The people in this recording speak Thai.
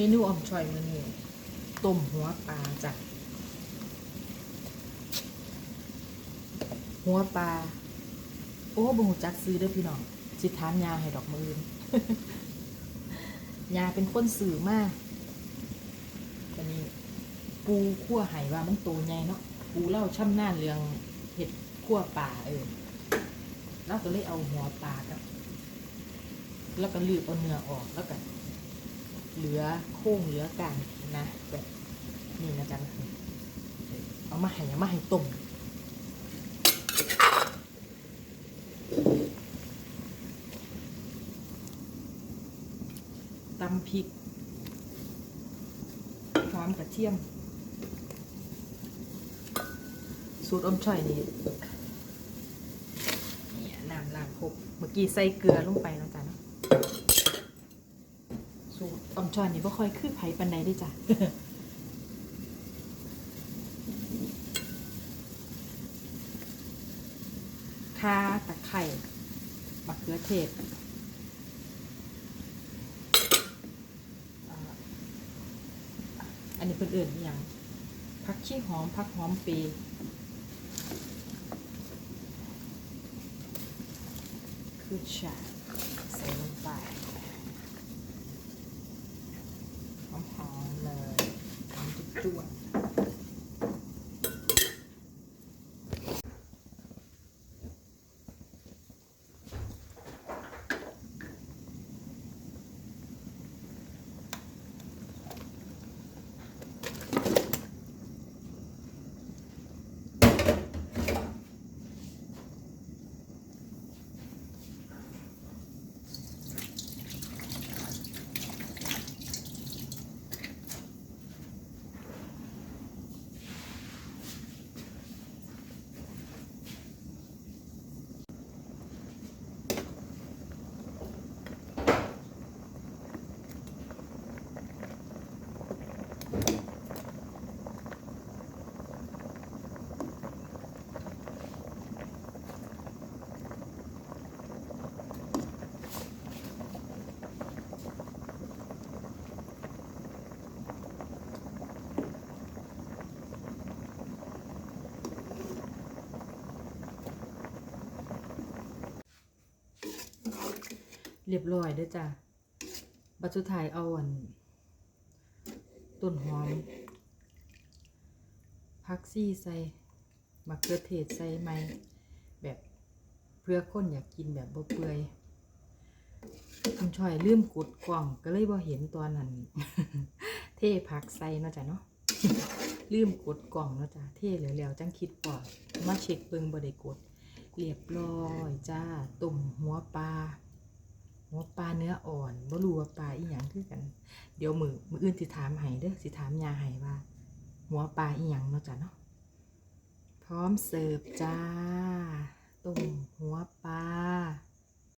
มนูออมชอยมือนี้ต้มหัวปลาจ้ะหัวปลา โอ้บ่หูจักซื้อเด้พี่น้องสิถามยาให้ดอกมือนยาเป็นคนสื่อมากอันนี้ปูขั้วไห่ว่ามันโตใหญ่เนาะปูเล่าช่ำนาญเรืองเห็ดขั้วป่าเออแล้วก็เลยเอาหัวปลากับแล้วก็ลืบเอาเนื้อออกแล้วก็ เหลือโค้งเหลือกลางนะแบบนี่นะจ๊ะเอามาให้เอามาให้ต้มตำพริกหอมกระเทียม สูตรอมช่อยนี่เนี่ยน้ำล้างครบเมื่อกี้ใส่เกลือลงไปแล้วจ้ะ ออมชอนนี่บ่ค่อยคือไผปันใดเด้จ้ะคาตะไคร่มะเขือเทศอันนี้เพิ่นเอื่นอย่างผักชีหอมผักหอมเปรย์คือชาใส่ลงไป หอมเลยหอมจุ๊วๆ เรียบร้อยเด้อจ้ะบัดสุดท้ายเอาอันต้นหอมพักซี่ใส่มะเขือเทศใส่ไหมแบบเพื่อคนอยากกินแบบบ่เปื่อยคุณชอยลืมกดกล่องก็เลยบ่เห็นตอนนั้น เท่ผักใส่เนาะจ้ะเนาะลืมกดกล่องเนาะจ้ะเท่แล้วๆจังคิดปอดมาเช็คเบิ่งบ่ได้กด เรียบร้อยจ้าตุ่มหัวปลาหัวปลาเนื้ออ่อนบ่รู้ว่าปลาอีหยังคือกัน เดี๋ยวมือมืออื่นสิถามไห้เด้อสิถามยาไห้ว่า หัวปลาอีหยังเนาะจ้ะเนาะพร้อมเสิร์ฟจ้าตุ่มหัวปลา